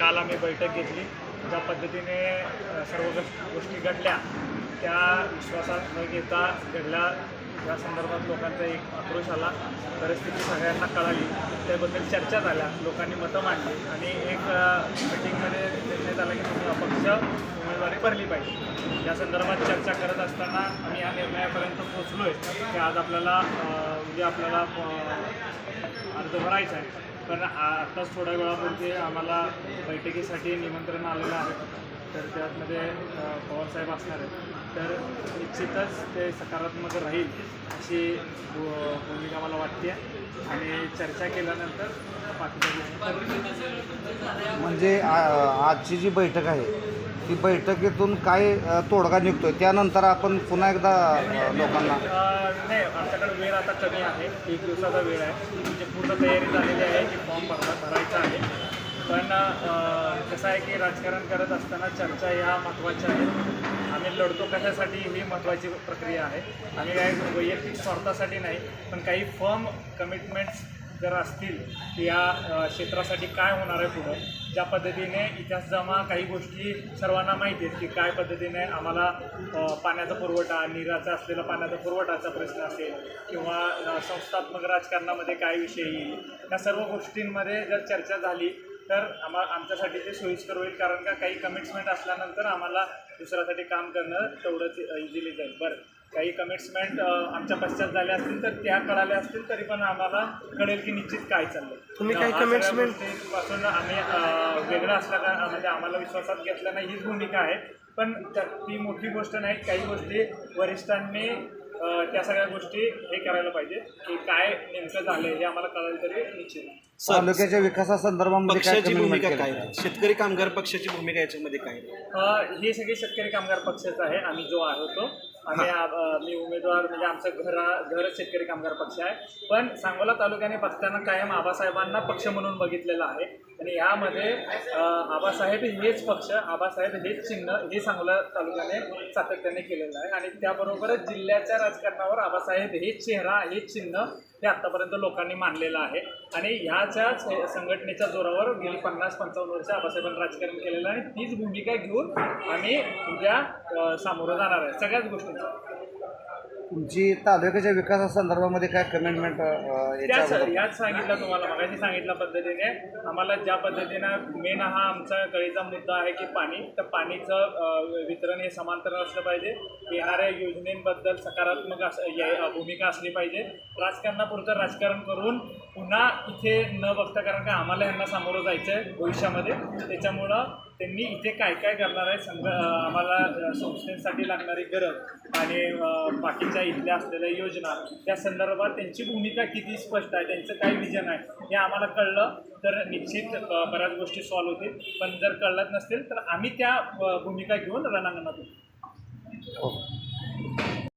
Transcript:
काल आम्ही बैठक घेतली. ज्या पद्धतीने सर्व गोष्टी घडल्या त्या विश्वासात न घेता घडल्या. या संदर्भात लोकांचा एक आक्रोश आला. परिस्थिती सगळ्यांना कळाली. त्याबद्दल चर्चा झाल्या. लोकांनी मतं मांडली आणि एक मिटिंगमध्ये निर्णय झाला की तुम्ही अपक्ष उमेदवारी भरली पाहिजे. या संदर्भात चर्चा करत असताना आम्ही या निर्णयापर्यंत पोचलो आहे की आज आपल्याला उद्या आपल्याला अर्ज भरायचा आहे. पण आ- आत्ताच थोड्या वेळापूर्वी आम्हाला बैठकीसाठी निमंत्रण आलेलं आहे. तर त्यामध्ये पवारसाहेब असणार आहेत. तर निश्चितच ते सकारात्मक राहील अशी भूमिका मला वाटते. आणि चर्चा केल्यानंतर बाकीच्या म्हणजे आ- आजची जी बैठक आहे ती बैठकीतून काय तोडगा निघतोय? त्यानंतर आपण पुन्हा एकदा लोकांना नाही आमच्याकडे वेळ आता कमी आहे. एक दिवसाचा वेळ आहे. म्हणजे पूर्ण तयारी झालेली आहे की फॉर्म भरला भरायचा आहे. पण कसं आहे की राजकारण करत असताना चर्चा ह्या महत्त्वाच्या आहेत. आम्ही लढतो कशासाठी ही महत्त्वाची प्रक्रिया आहे. आम्ही काय वैयक्तिक स्वार्थासाठी नाही पण काही फर्म कमिटमेंट्स जर असतील या क्षेत्रासाठी काय होणार आहे पुढं ज्या पद्धतीने इतिहास जमा काही गोष्टी सर्वांना माहिती आहेत की काय पद्धतीने आम्हाला पाण्याचा पुरवठा निराचा असलेला पाण्याचा पुरवठाचा प्रश्न असेल किंवा संस्थात्मक राजकारणामध्ये काय विषय येईल या सर्व गोष्टींमध्ये जर चर्चा झाली तर आम्हा आमच्यासाठी ते सोयीस्कर होईल कारण का काही कमिट्समेंट असल्यानंतर आम्हाला दुसऱ्यासाठी काम करणं तेवढंच इझिली जाईल. बरं. काही कमिट्समेंट आमच्या पश्चात झाल्या असतील तर त्या कळाल्या असतील तरी पण आम्हाला कळेल की निश्चित काय चाललंय. तुम्ही काही commitment- गोष्टींपासून आम्ही वेगळं असल्या का म्हणजे आम्हाला विश्वासात घेतलं नाही हीच भूमिका आहे. पण ती मोठी गोष्ट नाही काही गोष्टी वरिष्ठांनी त्या सगळ्या गोष्टी हे करायला पाहिजे की काय नेमकं झालंय हे आम्हाला कळलं तरी निश्चित आहे. तालुक्याच्या विकासासंदर्भामध्ये काय पक्षाची commitment भूमिका केलं? काय आहे? शेतकरी कामगार पक्षाची भूमिका याच्यामध्ये काय आहे? अ, हे सगळे शेतकरी कामगार पक्षाचं आहे आम्ही जो आहे तो आम्ही आ- अ, मी उमेदवार म्हणजे आमचं घरा घर शेतकरी कामगार पक्ष आहे पण सांगोला तालुक्याने बघताना कायम आबासाहेबांना पक्ष म्हणून बघितलेलं आहे आणि यामध्ये आबासाहेब हेच पक्ष आबासाहेब हेच चिन्ह हे सांगोला तालुक्याने सातत्याने केलेलं आहे. आणि त्याबरोबरच जिल्ह्याच्या राजकारणावर आबासाहेब हेच चेहरा हेच चिन्ह हे आत्तापर्यंत लोकांनी मानलेलं आहे. आणि ह्याच्याच संघटनेच्या जोरावर गेली पन्नास पंचावन्न वर्ष आबासाहेबांनी राजकारण केलेलं आहे. आणि तीच भूमिका घेऊन आम्ही उद्या सामोरं जाणार आहे. सगळ्याच गोष्टींचा. तुमची तालुक्याच्या विकासासंदर्भामध्ये काय कमिटमेंट त्याच याच सांगितलं तुम्हाला मगाशी सांगितल्या पद्धतीने. आम्हाला ज्या पद्धतीनं मेन हा आमचा कळीचा मुद्दा आहे की पाणी तर पाणीचं वितरण हे समांतर असलं पाहिजे. येणाऱ्या योजनेबद्दल सकारात्मक अस भूमिका असली पाहिजे. राजकारणापुरतं राजकारण करून पुन्हा इथे न बघता कारण का आम्हाला यांना सामोरं जायचं आहे भविष्यामध्ये. त्याच्यामुळं त्यांनी इथे काय काय करणार आहे संघ आम्हाला संस्थेसाठी लागणारी गरज आणि बाकीच्या इथल्या असलेल्या योजना त्या संदर्भात त्यांची भूमिका किती स्पष्ट आहे त्यांचं काय विजन आहे हे आम्हाला कळलं. तर निश्चित बऱ्याच गोष्टी सॉल्व्ह होतील. पण जर कळलंच नसतील तर आम्ही त्या भूमिका घेऊन रणांगणात होतो